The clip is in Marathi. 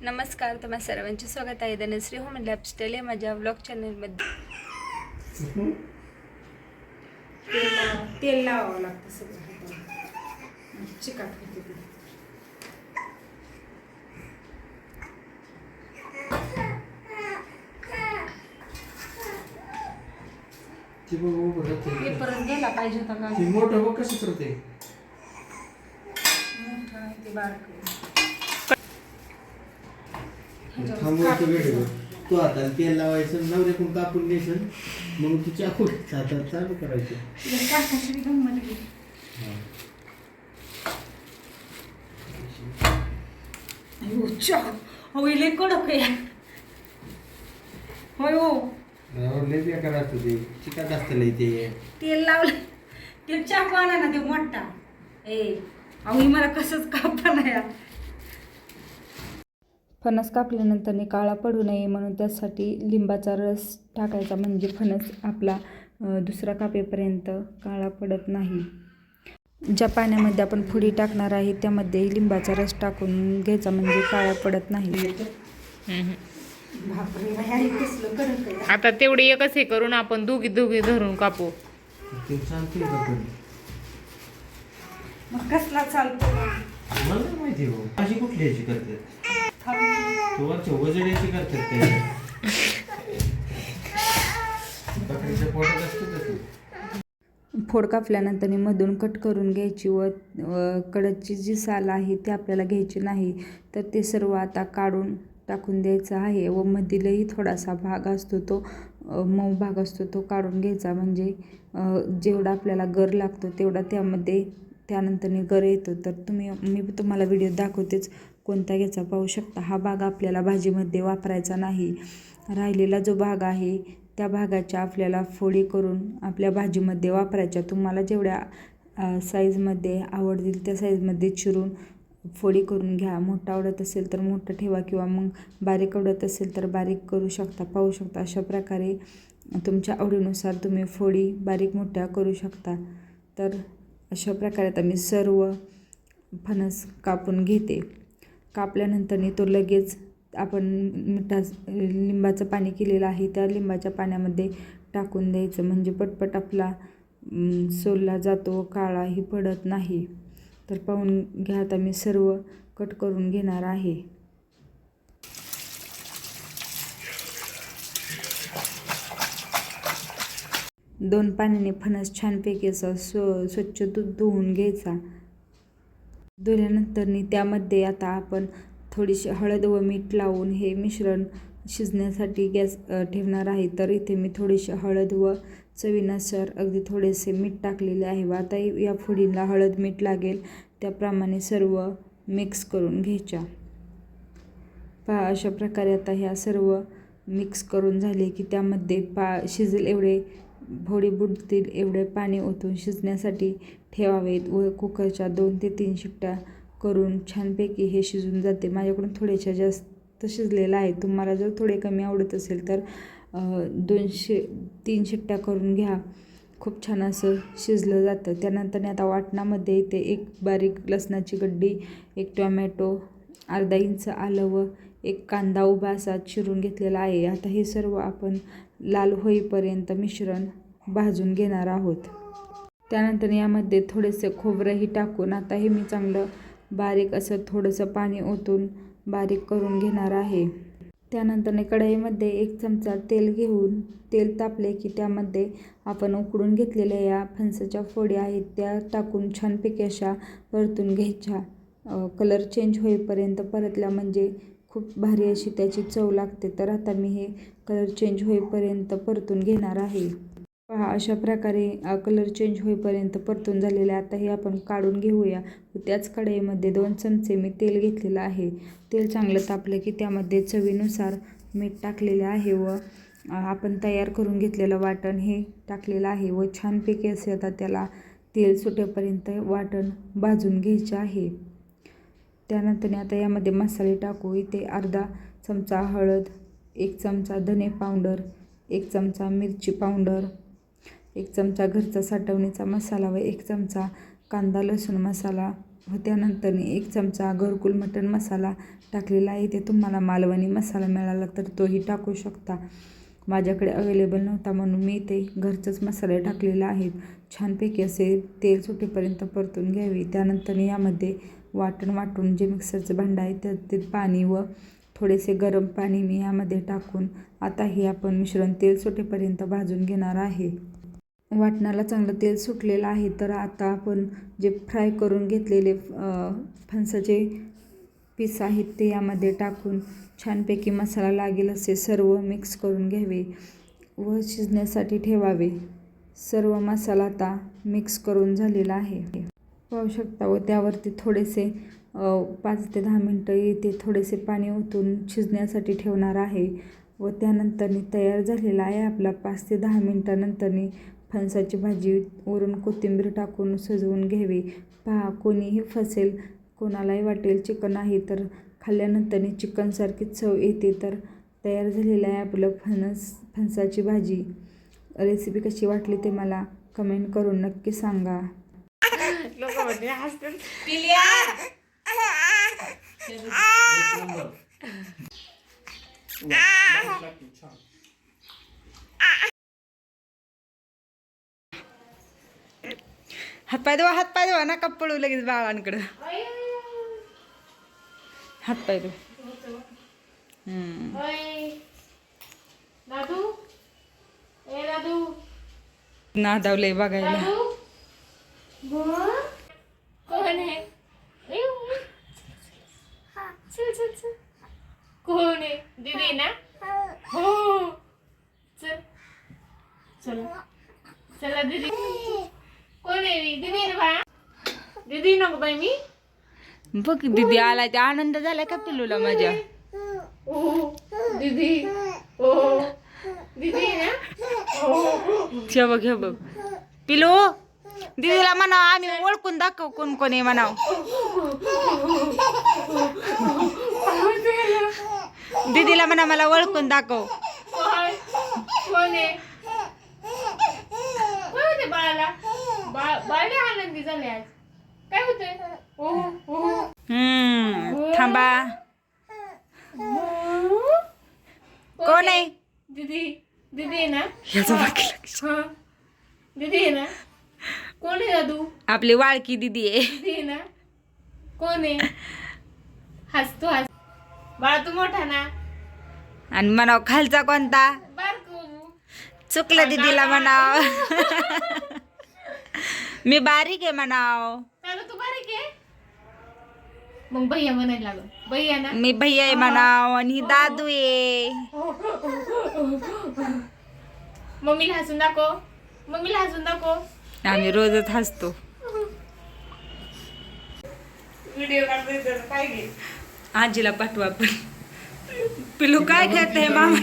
नमस्कार तुम्हा सर्वांचे स्वागत आहे. धनश्री होम लाईफस्टाईल या माझ्या ब्लॉग चॅनलमध्ये तेल तेल लावावं लागतं सगळं हाताला. चिकाट होते ते. ती बघ उभं राहते. ते परत गेला पाहिजे होता का ती मोठं बघ कसं करते मोठं आहे ते बारकं आहे. थांबवायचं वेळ तू हाताला तेल लावायचं नवऱ्याकडून कापून घ्यायचं मग तू चाकू हातात चालू करायचं. काकाची गंमत. अयो, चहा. अहो, कडक आहे. होय हो. लय बेकार असतं ते. चिकाट असतं लय ते. तेल लावलं. ते चाकू आणा ना ते मोठा. ए अहो ही मला कसंच कापा नाही. यार फणस कापल्यानंतर काळा पडू नये म्हणून त्यासाठी लिंबाचा रस टाकायचा. म्हणजे फणस आपला दुसरा कापेपर्यंत काळा पडत नाही. ज्या पाण्यामध्ये आपण फुडी टाकणार आहे त्यामध्ये लिंबाचा रस टाकून घ्यायचा. म्हणजे काळा पडत नाही. हे आता तेवढी एकच हे करून आपण दोघी दोघी धरून कापू. मग कसला चालतो? मला माहिती हो. अशी कुठली याची करतात तो वरच्या वजड्याची करतात ते. बकरीच्या पोटात असतं ते फोड कापल्यानंतर मधून कट करून घ्यायची व कडदची कडची जी साल आहे ती आपल्याला घ्यायची नाही तर ते सर्व आता काढून टाकून द्यायचं आहे व मधीलही थोडासा भाग असतो तो मऊ भाग असतो तो काढून घ्यायचा. म्हणजे जेवढा आपल्याला गर लागतो तेवढा त्यामध्ये त्यानंतर गर येतो. तर तुम्ही मी तुम्हाला व्हिडिओ दाखवतेच. कोणता घ्यायचा? पाहू शकता. हा भाग आपल्याला भाजीमध्ये वापरायचा नाही. राहिलेला जो भाग आहे त्या भागाच्या आपल्याला फोडी करून आपल्या भाजीमध्ये वापरायच्या. तुम्हाला जेवढ्या साईजमध्ये आवडतील त्या साईजमध्ये चिरून फोडी करून घ्या. मोठा आवडत असेल तर मोठं ठेवा किंवा मग बारीक आवडत असेल तर बारीक करू शकता. पाहू शकता अशा प्रकारे तुमच्या आवडीनुसार तुम्ही फोडी बारीक मोठ्या करू शकता. तर अशा प्रकारे आता मी सर्व फणस कापून घेते. कापल्यानंतर तो लगेच आपण मिठा लिंबाचं पाणी केलेलं आहे त्या लिंबाच्या पाण्यामध्ये टाकून द्यायचं. म्हणजे पटपट आपला सोलला जातो काळाही पडत नाही. तर पाहून घ्या आता मी सर्व कट करून घेणार आहे. दोन पाण्याने फणस छानपैकी असा स्व स्वच्छ दूध धुवून घ्यायचा. धुल्यानंतरनी त्यामध्ये आता आपण थोडीशी हळद व मीठ लावून हे मिश्रण शिजण्यासाठी गॅस ठेवणार आहे. तर इथे मी थोडीशी हळद व चवीनुसार अगदी थोडेसे मीठ टाकलेले आहे व आता या फोडीला हळद मीठ लागेल. त्याप्रमाणे सर्व मिक्स करून घ्यायच्या. पहा अशा प्रकारे आता ह्या सर्व मिक्स करून झाले की त्यामध्ये पा शिजेल एवढे फोडी बुडतील एवढे पाणी ओतून शिजण्यासाठी ठेवावेत व कुकरच्या दोन ते तीन शिट्ट्या करून छानपैकी हे शिजून जाते. माझ्याकडून थोडेशा जास्त शिजलेलं आहे. तुम्हाला जर थोडे कमी आवडत असेल तर दोनशे तीन शिट्ट्या करून घ्या. खूप छान असं शिजलं जातं. त्यानंतर आता वाटणामध्ये इथे एक बारीक लसणाची गड्डी एक टोमॅटो अर्धा इंच आलं व एक कांदा उभा असा चिरून घेतलेला आहे. आता हे सर्व आपण लाल होईपर्यंत मिश्रण भाजून घेणार आहोत. त्यानंतर यामध्ये थोडेसे खोबरंही टाकून आता हे मी चांगलं बारीक असं थोडंसं पाणी ओतून बारीक करून घेणार आहे. त्यानंतर कढईमध्ये एक चमचा तेल घेऊन तेल तापले की त्यामध्ये आपण उकडून घेतलेल्या या फणसाच्या फोड्या आहेत त्या टाकून छानपैकी अशा परतून घ्यायच्या. कलर चेंज होईपर्यंत परतल्या म्हणजे खूप भारी अशी त्याची चव लागते. तर आता मी हे कलर चेंज होईपर्यंत परतून घेणार आहे. पहा अशा प्रकारे कलर चेंज होईपर्यंत परतून झालेले आता हे आपण काढून घेऊया. त्याच कढईमध्ये दोन चमचे मी तेल घेतलेलं आहे. तेल चांगलं तापलं की त्यामध्ये चवीनुसार मीठ टाकलेले आहे व आपण तयार करून घेतलेलं वाटण हे टाकलेलं आहे व छानपैकी असे आता त्याला तेल सुटेपर्यंत वाटण भाजून घ्यायचे आहे. त्यानंतर आता यामध्ये मसाले टाकू. इथे अर्धा चमचा हळद एक चमचा धने पावडर एक चमचा मिरची पावडर एक चमचा घरचा साठवणीचा मसाला व एक चमचा कांदा लसूण मसाला व त्यानंतर एक चमचा घरकुल मटण मसाला टाकलेला आहे. ते तुम्हाला मालवणी मसाला मिळाला तर तोही टाकू शकता. माझ्याकडे अवेलेबल नव्हता म्हणून मी ते घरचंच मसाले टाकलेला आहे छानपैकी असे तेल सुटेपर्यंत परतून घ्यावे. त्यानंतर यामध्ये वाटण वाटून जे मिक्सरचं भांडं आहे त्यात ते पाणी व थोडेसे गरम पाणी मी यामध्ये टाकून आता हे आपण मिश्रण तेल सुटेपर्यंत भाजून घेणार आहे. वाटणाला चांगलं तेल सुटलेलं आहे तर आता आपण जे फ्राय करून घेतलेले फणसाचे पीस आहेत ते यामध्ये टाकून छानपैकी मसाला लागेल असे सर्व मिक्स करून घ्यावे व शिजण्यासाठी ठेवावे. सर्व मसाला आता मिक्स करून झालेला आहे. पाहू शकता व त्यावरती थोडेसे पाच ते दहा मिनटं येते थोडेसे पाणी ओतून शिजण्यासाठी ठेवणार आहे व त्यानंतरनी तयार झालेला आहे आपला पाच ते दहा मिनटानंतरनी फणसाची भाजी वरून कोथिंबीर टाकून सजवून घ्यावी. पहा कोणीही फसेल कोणालाही वाटेल चिकन आहे तर खाल्ल्यानंतरनी चिकनसारखीच चव येते तर तयार झालेलं आहे आपलं फणस फणसाची भाजी. रेसिपी कशी वाटली ते मला कमेंट करून नक्की सांगा. लोक म्हणजे हसतात हातपाय देवा हातपाय देवा नका पळू लगेच बाळांकडं. हातपाय देऊ नादावलंय बघायला. कोण आहे? चल चल चल. कोण आहे? दीदी ना? हो. चल. चल. चला दीदी. कोण आहे मी दीदी ना दीदी नको बाई मी? बघ दीदी आला ते आनंद झाला का पिल्लूला माझ्या? ओ दीदी. ओ दीदी ना? ओ. हे बघ हे बघ पिलू! दीदीला म्हणाव आम्ही ओळखून दाखव कोण कोण आहे म्हणाव. दीदीला म्हणा मला ओळखून दाखव. बाळाला? बाळ आनंदी झाले आज. काय होतंय? ओ ओ हम्म थांबा. कोण आहे? दीदी दीदी ना? दीदी ना? कोण आहे दादू? आपली वाळकी दीदी आहे. ना? कोण आहे? हस तू हस बाळा तू मोठा ना? आणि म्हणाव खालचा कोणता? बारकू चुकलं दीदीला म्हणाव. मी बारीक आहे म्हणाव. तू बारीक आहे? मग भैया म्हणायला लागल. भैया ना? मी भैया आहे म्हणाव आणि ही दादू आहे. मम्मीला हसून दाखव. मम्मीला हसून दाखव. आम्ही रोजच हसतो. आजीला पाठवा पण. पिलू काय खेळते मामा